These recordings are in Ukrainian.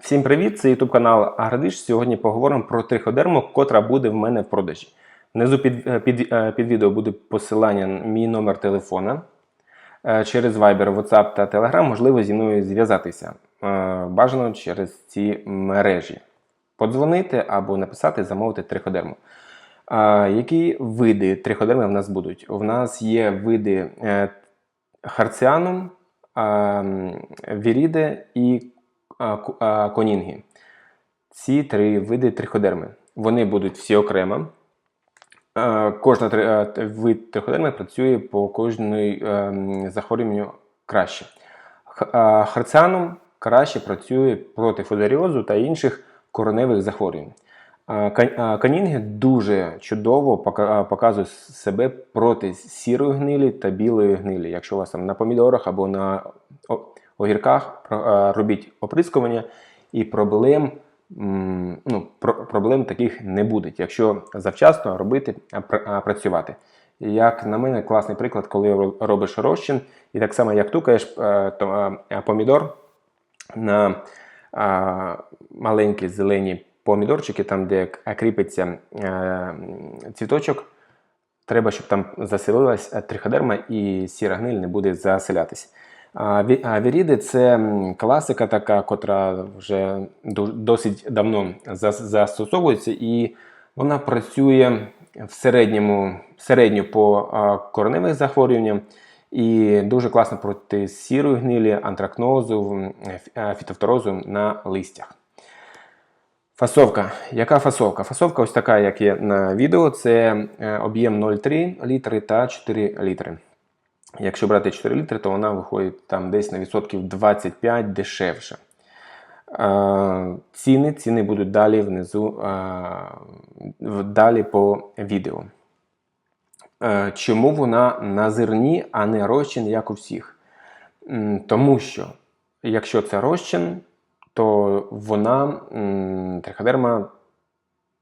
Всім привіт! Це YouTube канал Аградиш. Сьогодні поговоримо про триходерму, котра буде в мене в продажі. Внизу під, е, під, е, під відео буде посилання на мій номер телефона. Е, Через Viber, WhatsApp та Telegram можливо зі мною зв'язатися. Бажано через ці мережі. Подзвонити або написати, замовити триходерму. Які види триходерми в нас будуть? У нас є види харціанум, віріде і а, конінги. Ці три види триходерми. Вони будуть всі окремо. Т- вид триходерми працює по кожній ем, захворюванню краще. Х- а, Харціанум краще працює проти фудоріозу та інших короневих захворювань. Канінги дуже чудово пока- а, показують себе проти сірої гнилі та білої гнилі. Якщо у вас там на помідорах або на огірках про- робіть оприскування, і проблем, ну, проблем таких не буде, якщо завчасно робити, працювати. Як на мене, класний приклад, коли робиш розчин, і так само як тукаєш е, е, помідор на маленькі зелені помідорчики, там, де кріпиться е, цвіточок, треба, щоб там заселилась е, триходерма і сіра гниль не буде заселятись. Віріди це класика, така, котра вже досить давно застосовується, і вона працює в середньому середньо по кореневих захворюванням і дуже класно проти сірої гнилі, антракнозу, фітофторозу на листях. Фасовка. Яка фасовка? Фасовка ось така, як є на відео. Це е, об'єм 0,3 літри та 4 літри. Якщо брати 4 літри, то вона виходить там десь на відсотків 25 дешевше. Е, Ціни, ціни будуть далі внизу, е, далі по відео. Е, Чому вона на зерні, а не розчин, як у всіх? Тому що, якщо це розчин, то вона триходерма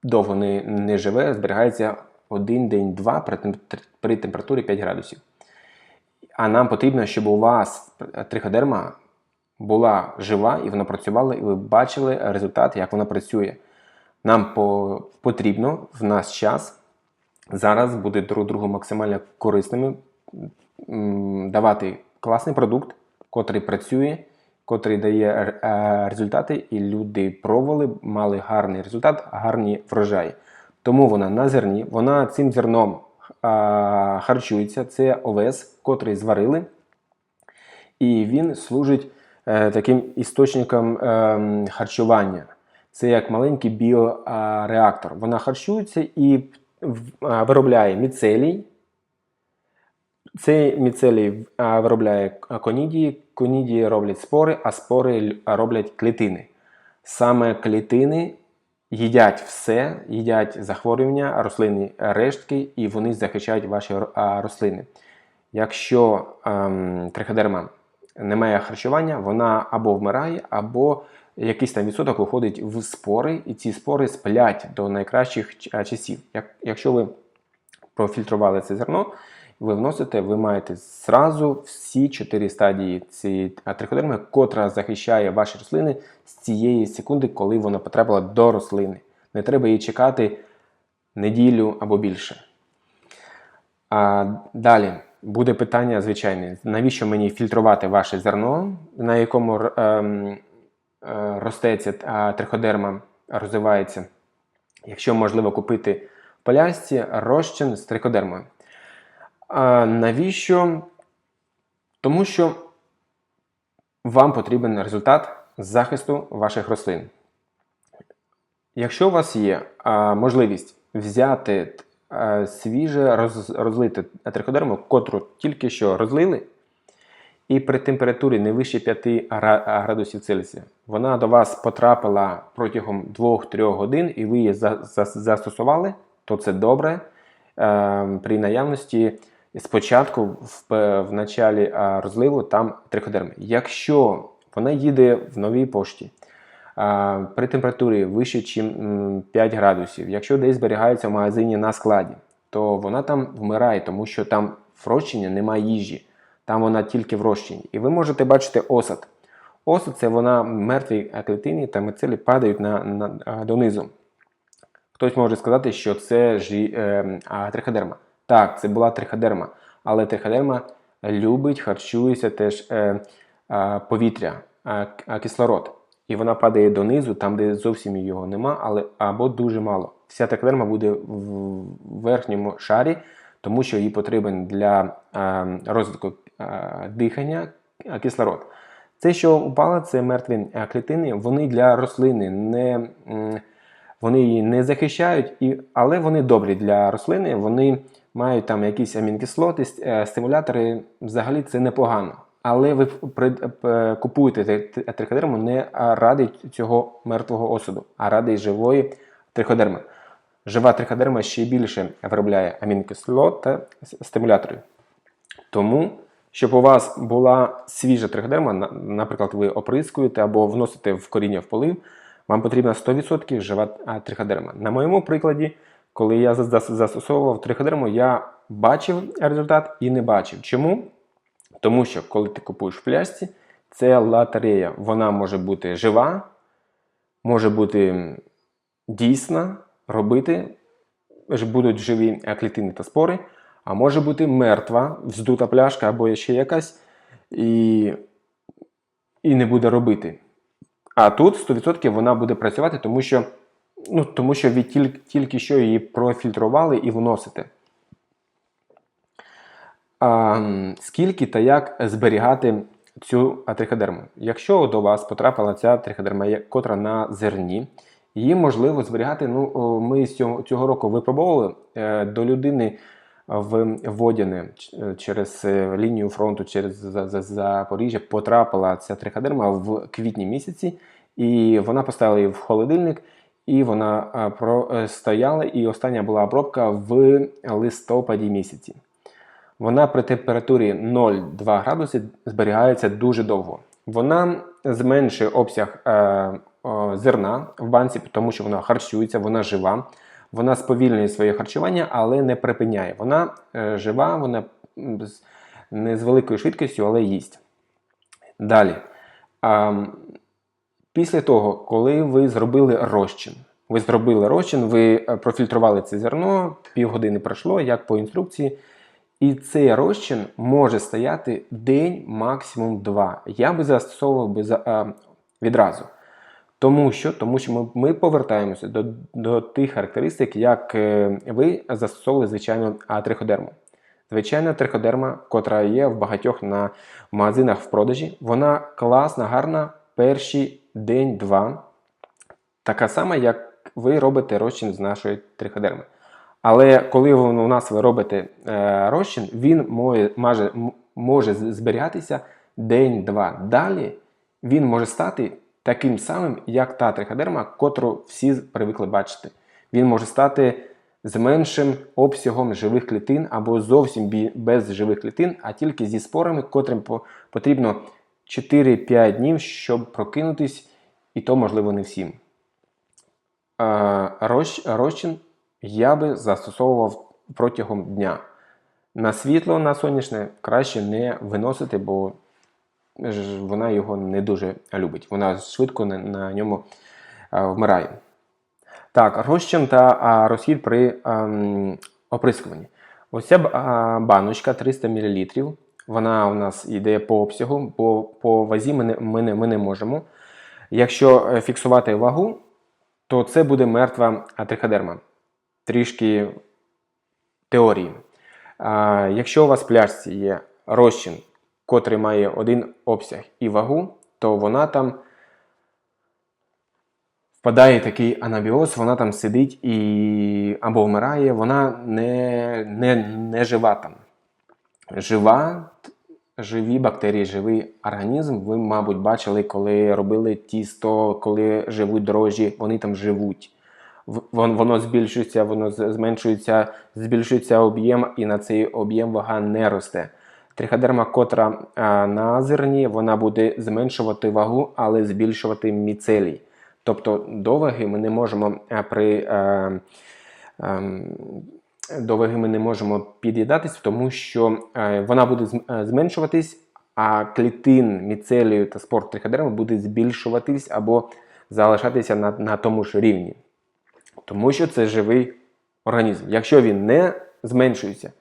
довго не, живе, зберігається один день, два при температурі 5 градусів. А нам потрібно, щоб у вас триходерма була жива і вона працювала, і ви бачили результат, як вона працює. Нам по, потрібно в нас час зараз бути друг другу максимально корисними, давати класний продукт, котрий працює, котрий дає е, результати, і люди пробували, мали гарний результат, гарні врожаї. Тому вона на зерні, вона цим зерном а, харчується. Це овес, котрий зварили, і він служить е, таким істочником е, харчування. Це як маленький біореактор. Вона харчується і виробляє міцелій. Цей міцелій виробляє конідії, конідії роблять спори, а спори роблять клітини. Саме клітини їдять все, їдять захворювання, рослинні рештки, і вони захищають ваші рослини. Якщо ем, триходерма не має харчування, вона або вмирає, або якийсь там відсоток виходить в спори, і ці спори сплять до найкращих часів. Як, якщо ви профільтрували це зерно, ви вносите, ви маєте зразу всі чотири стадії цієї триходерми, котра захищає ваші рослини з цієї секунди, коли вона потрапила до рослини. Не треба її чекати неділю або більше. А далі буде питання звичайне: навіщо мені фільтрувати ваше зерно, на якому ем, е, ростеться триходерма, розвивається, якщо можливо купити полясці розчин з триходермою. Навіщо? Тому що вам потрібен результат захисту ваших рослин. Якщо у вас є можливість взяти свіже роз, розлите триходерму, котру тільки що розлили, і при температурі не вище 5 градусів Цельсія, вона до вас потрапила протягом 2-3 годин, і ви її за, за, застосували, то це добре. Е, при наявності спочатку в, в началі розливу там триходерми. Якщо вона їде в новій пошті, а, при температурі вище, ніж 5 градусів, якщо десь зберігається в магазині на складі, то вона там вмирає, тому що там в розчині немає їжі, там вона тільки в розчині. І ви можете бачити осад. осуд це вона мертві клітини та мицелі падають на, на, донизу. Хтось може сказати, що це жі, е, а, триходерма. Так, це була триходерма, але триходерма любить, харчується теж е, е, повітря, е, к- кислород. І вона падає донизу, там, де зовсім його нема, але або дуже мало. Вся триходерма буде в верхньому шарі, тому що їй потрібен для е, розвитку е, дихання е, кислород. Це, що упало, це мертві е, клітини, вони для рослини не, вони її не захищають, і, але вони добрі для рослини, вони мають там якісь амінокислоти, с- е, стимулятори, взагалі це непогано. Але ви е, купуєте те- те- триходерму не ради цього мертвого осуду, а ради живої триходерми. Жива триходерма ще більше виробляє амінокислот та стимуляторів. Тому, щоб у вас була свіжа триходерма, наприклад, ви оприскуєте або вносите в коріння в полив, вам потрібна 100% жива триходерма. На моєму прикладі, коли я зас- зас- застосовував триходерму, я бачив результат і не бачив. Чому? Тому що коли ти купуєш в пляшці, це лотерея. Вона може бути жива, може бути дійсна, робити, будуть живі клітини та спори, а може бути мертва, вздута пляшка або ще якась, і, і не буде робити. А тут 100% вона буде працювати, тому що, ну, тому що ви тільки, тільки що її профільтрували і вносите. А, скільки та як зберігати цю триходерму? Якщо до вас потрапила ця триходерма, котра на зерні, її можливо зберігати. Ну, ми цього, цього року випробовували е, до людини в Водяне е, через е, лінію фронту, через За- За- Запоріжжя потрапила ця триходерма в квітні місяці, і вона поставила її в холодильник. І вона е, простояла, і остання була обробка в листопаді місяці. Вона при температурі 0,2 градуси зберігається дуже довго. Вона зменшує обсяг е, зерна в банці, тому що вона харчується, вона жива. Вона сповільнює своє харчування, але не припиняє. Вона е, жива, вона не з великою швидкістю, але їсть. Далі. Після того, коли ви зробили розчин, ви зробили розчин, ви е, профільтрували це зерно, півгодини пройшло, як по інструкції. І цей розчин може стояти день, максимум два. Я би застосовував би за, а, відразу. Тому що, тому що ми, ми повертаємося до, до тих характеристик, як е, ви застосовували звичайну триходерму. Звичайна триходерма, котра є в багатьох на магазинах в продажі, вона класна, гарна перший день-два. Така сама, як ви робите розчин з нашої триходерми. Але коли у нас ви робите е, розчин, він може, може, зберігатися день-два. Далі він може стати таким самим, як та триходерма, котру всі привикли бачити. Він може стати з меншим обсягом живих клітин або зовсім без живих клітин, а тільки зі спорами, котрим потрібно 4-5 днів, щоб прокинутись, і то можливо не всім. Е, Розчин я би застосовував протягом дня. На світло, на сонячне краще не виносити, бо вона його не дуже любить. Вона швидко на, на ньому е, вмирає. Так, розчин та а, розхід при ем, оприскуванні. Ось ця а, баночка 300 мл. Вона у нас йде по обсягу, бо по вазі ми не, ми не, ми не можемо. Якщо е, фіксувати вагу, то це буде мертва триходерма. Трішки теорії. А, якщо у вас в пляшці є розчин, котрий має один обсяг і вагу, то вона там впадає такий анабіоз, вона там сидить і або вмирає, вона не, не, не жива там. Жива, живі бактерії, живий організм. Ви, мабуть, бачили, коли робили тісто, коли живуть дрожжі, вони там живуть. Воно збільшується, воно зменшується, збільшується об'єм, і на цей об'єм вага не росте. Триходерма, котра на зерні, вона буде зменшувати вагу, але збільшувати міцелій. Тобто до ваги ми не можемо при е, ем, до ваги ми не можемо під'їдатись, тому що е, вона буде е, зменшуватись, а клітин, міцелію та спор триходерми буде збільшуватись або залишатися на, на тому ж рівні. Тому що це живий організм. Якщо він не зменшується,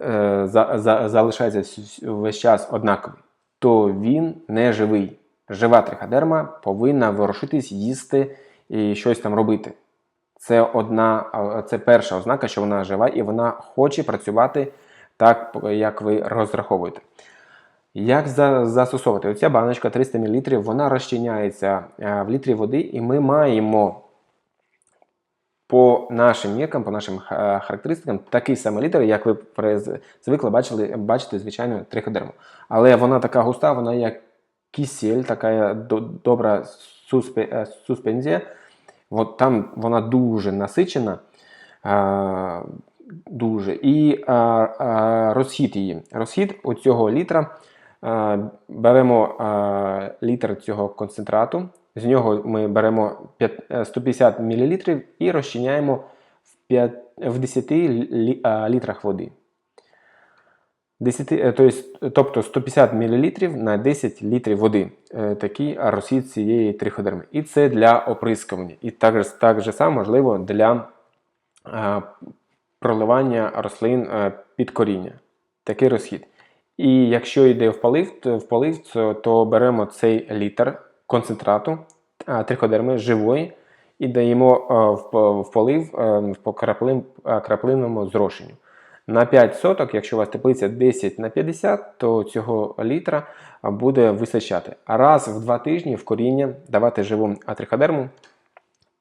е, за, за, залишається весь час однаковий, то він не живий. Жива триходерма повинна ворушитись, їсти і щось там робити. Це одна, це перша ознака, що вона жива і вона хоче працювати так, як ви розраховуєте. Як застосовувати? Оця баночка 300 мл, вона розчиняється е, в літрі води, і ми маємо по нашим міркам, по нашим характеристикам, такий самий літр, як ви звикли бачили, бачити, звичайно, триходерму. Але вона така густа, вона як кисель, така добра е, суспензія. От там вона дуже насичена, а, дуже. І а, а, розхід її. Розхід у цього літра а, беремо а, літр цього концентрату. З нього ми беремо п'ят- е, 150 мл і розчиняємо в, 5, в 10 літрах води. 10, е, то есть, тобто 150 мл на 10 літрів води. Е, Такий розхід цієї триходерми. І це для оприскування. І так, так же само можливо для е, проливання рослин е, під коріння. Такий розхід. І якщо йде в полив, то, в полив, то, беремо цей літр концентрату е, триходерми живої і даємо е, в, в полив е, по краплин, е, краплинному зрошенню. На 5 соток, якщо у вас теплиця 10 на 50, то цього літра буде вистачати. Раз в 2 тижні в коріння давати живу триходерму,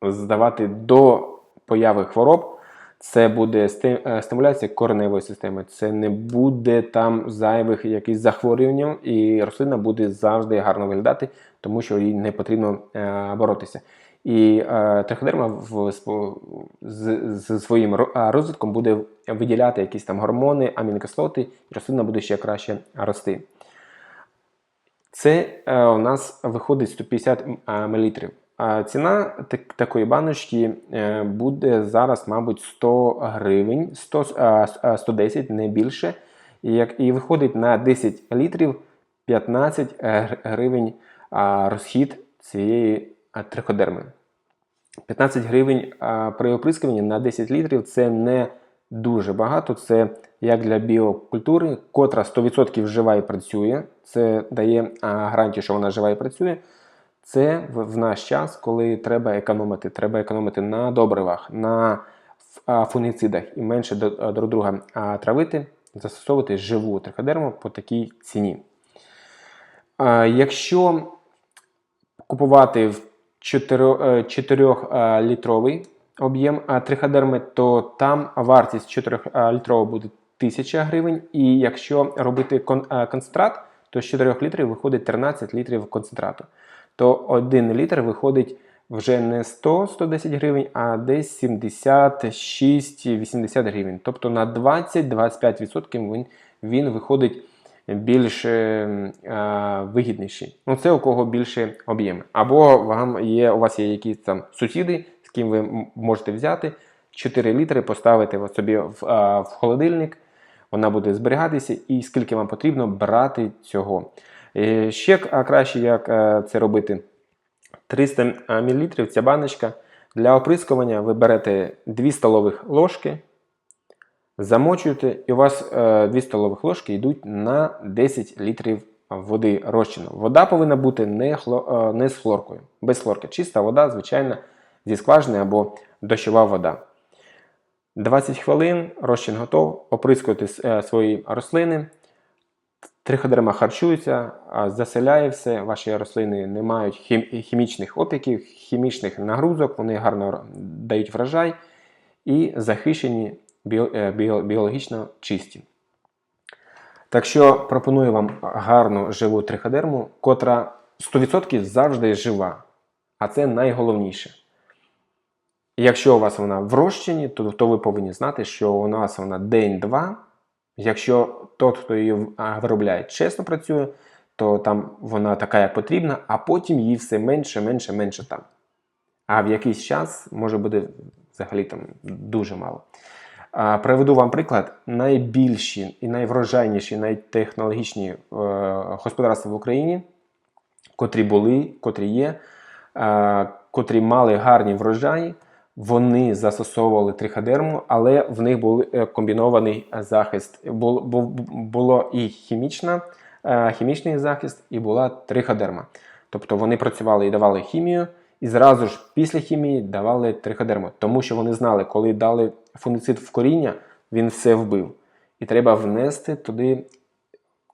здавати до появи хвороб. Це буде е, стимуляція кореневої системи. Це не буде там зайвих якихось захворювань, і рослина буде завжди гарно виглядати, тому що їй не потрібно е, боротися. І е, триходерма в, з, з своїм розвитком буде виділяти якісь там гормони, амінокислоти, і рослина буде ще краще рости. Це е, у нас виходить 150 мл. А ціна так- такої баночки е, буде зараз, мабуть, 100 гривень, 100, а, с- а, 110, не більше. І, як, і виходить на 10 літрів 15 гривень а, розхід цієї триходерми. 15 гривень при оприскуванні на 10 літрів це не дуже багато. Це як для біокультури, котра 100% жива і працює. Це дає гарантію, що вона жива і працює. Це в, наш час, коли треба економити. Треба економити на добривах, на ф- а, фунгіцидах і менше друг друга травити, застосовувати живу триходерму по такій ціні. Якщо купувати в 4-літровий об'єм а, триходерми, то там вартість 4-літрового буде 1000 гривень. І якщо робити концентрат, то з 4 літрів виходить 13 літрів концентрату. То 1 літр виходить вже не 100-110 гривень, а десь 76-80 гривень. Тобто на 20-25% він, він виходить більш е, е, вигідніший. Ну, це у кого більше об'єми. Або вам є, у вас є якісь там сусіди, з ким ви можете взяти 4 літри, поставити собі в, а, в холодильник, вона буде зберігатися, і скільки вам потрібно брати цього. Е, Ще краще, як е, це робити. 300 мл ця баночка. Для оприскування ви берете 2 столових ложки, замочуєте, і у вас е, 2 столових ложки йдуть на 10 літрів води розчину. Вода повинна бути не, хло, е, не з хлоркою, без хлорки. Чиста вода, звичайна, зі скважини або дощова вода. 20 хвилин, розчин готов, оприскуєте е, свої рослини. Триходерма харчується, заселяє все. Ваші рослини не мають хім- хімічних опіків, хімічних нагрузок, вони гарно дають врожай і захищені е, біологічно чисті. Так що пропоную вам гарну живу триходерму, котра 100% завжди жива. А це найголовніше. Якщо у вас вона в розчині, то, то ви повинні знати, що у нас вона день-два. Якщо тот, хто її виробляє, чесно працює, то там вона така, як потрібна, а потім її все менше, менше, менше там. А в якийсь час може бути взагалі там дуже мало. Приведу вам приклад. Найбільші і найврожайніші, найтехнологічні е, господарства в Україні, котрі були, котрі є, е, котрі мали гарні врожаї, вони застосовували триходерму, але в них був е, комбінований захист. Бул- Було і хімічна, хімічний захист, і була триходерма. Тобто вони працювали і давали хімію, і зразу ж після хімії давали триходерму, тому що вони знали, коли дали фунгіцид в коріння, він все вбив. І треба внести туди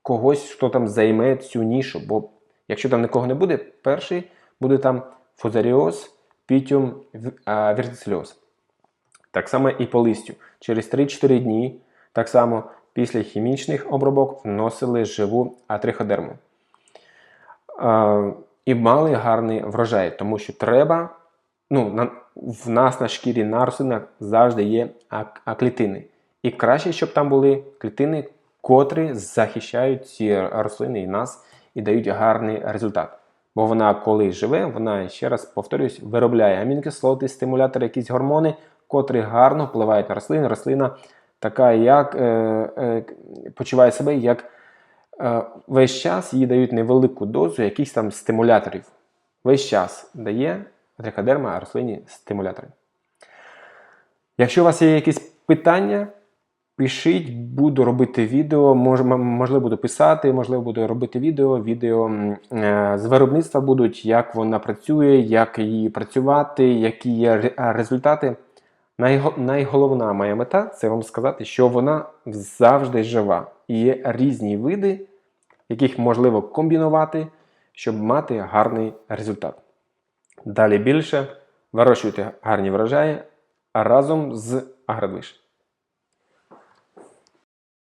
когось, хто там займе цю нішу. Бо якщо там нікого не буде, перший буде там фузаріоз, пітюм, в- вертицельоз. Так само і по листю. Через 3-4 дні, так само після хімічних обробок, вносили живу атриходерму. І мали гарний врожай, тому що треба. Ну, на, в нас на шкірі на рослинах завжди є клітини. І краще, щоб там були клітини, котрі захищають ці рослини і нас і дають гарний результат. Бо вона, коли живе, вона ще раз повторюсь, виробляє амінокислоти, стимулятори, якісь гормони, котрі гарно впливають на рослину. Рослина така, як е, е, почуває себе, як е, весь час їй дають невелику дозу якихось там стимуляторів. Весь час дає трикодерма рослині стимулятори. Якщо у вас є якісь питання, пишіть, буду робити відео. Можливо, буду писати, можливо, буду робити відео. Відео е, з виробництва будуть, як вона працює, як її працювати, які є результати. Найголовна моя мета це вам сказати, що вона завжди жива. І є різні види, яких можливо комбінувати, щоб мати гарний результат. Далі більше вирощуйте гарні врожаї разом з Агродвиж.